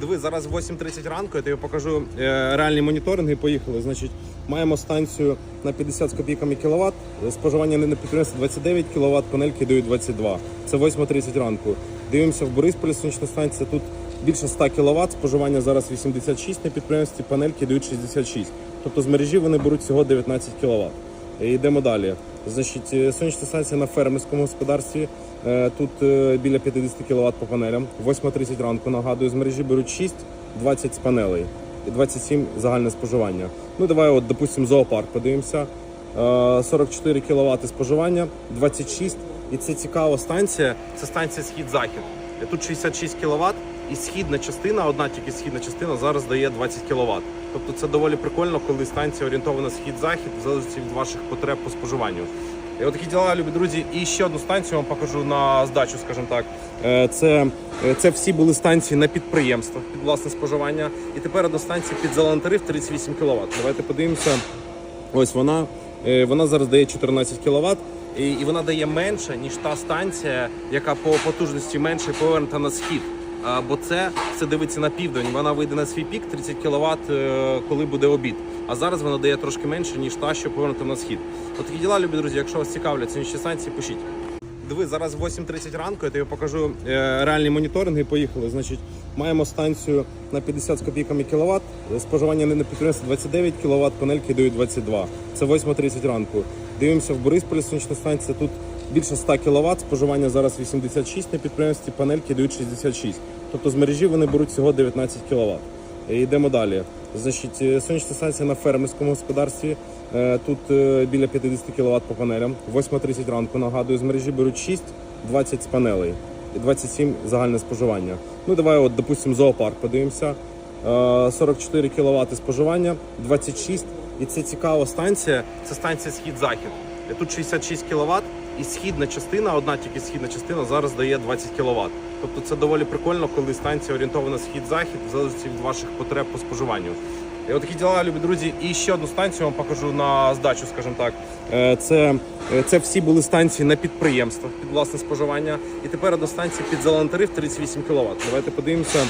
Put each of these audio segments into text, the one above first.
Диви, зараз 8.30 ранку, я тобі покажу е, реальні моніторинги. Поїхали. Значить, маємо станцію на 50 з копійками кіловат. Споживання не на підприємстві 29 кВт, панельки дають 22. Це 8.30 ранку. Дивимося в Борисполі, сонячна станція. Тут більше 100 кВт, споживання зараз 86 на підприємстві, панельки дають 66. Тобто з мережі вони беруть всього 19 кВт. Йдемо далі. Значить, е, сонячна станція на фермерському господарстві. Е, Тут е, біля 50 кВт по панелям. 8.30 ранку нагадую, з мережі беруть 6, 20 з панелей і 27 загальне споживання. Ну давай, от, допустимо, зоопарк подивимося. Е, 44 кВт споживання, 26. І це цікава станція. Це станція схід-захід. Е, Тут 66 кВт, і східна частина, одна тільки східна частина, зараз дає 20 кВт. Тобто це доволі прикольно, коли станція орієнтована схід-захід, в залежності від ваших потреб по споживанню. І от такі діла, любі друзі. І ще одну станцію вам покажу на здачу, скажімо так. Е, Це, е, це всі були станції на підприємствах під власне споживання. І тепер одна станція під зелений тариф 38 кВт. Давайте подивимося. Ось вона. Е, Вона зараз дає 14 кВт. І, і вона дає менше, ніж та станція, яка по потужності менше повернута на схід. Бо це все дивиться на південь. Вона вийде на свій пік 30 кВт, е, коли буде обід. А зараз вона дає трошки менше, ніж та, що повернута на схід. От такі діла, любі друзі. Якщо вас цікавлять інші станції, пишіть. Диви, зараз 8.30 ранку, я тобі покажу е, реальні моніторинги. Поїхали. Значить, маємо станцію на 50 з копійками кіловат. Споживання не на підприємстві 29 кВт, панельки дають 22. Це 8.30 ранку. Дивимося в Борисполі, сонячна станція. Тут більше 100 кВт, споживання зараз 86 на підприємстві, панельки дають 66. Тобто з мережі вони беруть всього 19 кВт. Йдемо далі. Значить, е, сонячна станція на фермерському господарстві. Е, Тут е, біля 50 кВт по панелям. 8.30 ранку нагадую, з мережі беруть 6, 20 з панелей і 27 загальне споживання. Ну давай, от, допустимо, зоопарк подивимося. Е, 44 кВт споживання, 26. І це цікава станція. Це станція схід-захід. Е, Тут 66 кВт, і східна частина, одна тільки східна частина, зараз дає 20 кВт. Тобто це доволі прикольно, коли станція орієнтована схід-захід, в залежності від ваших потреб по споживанню. І от такі діла, любі друзі. І ще одну станцію вам покажу на здачу, скажімо так. Е, Це, е, це всі були станції на підприємствах під власне споживання. І тепер одна станція під зелений тариф 38 кВт. Давайте подивимося.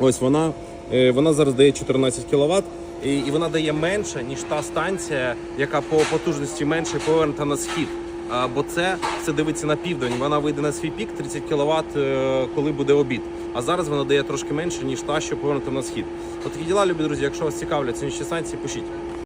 Ось вона. Е, Вона зараз дає 14 кВт. І, і вона дає менше, ніж та станція, яка по потужності менше повернута на схід. А, бо це все дивиться на південь. Вона вийде на свій пік 30 кВт, е, коли буде обід. А зараз вона дає трошки менше, ніж та, що повернута на схід. От такі діла, любі друзі. Якщо вас цікавлять ці станції, пишіть.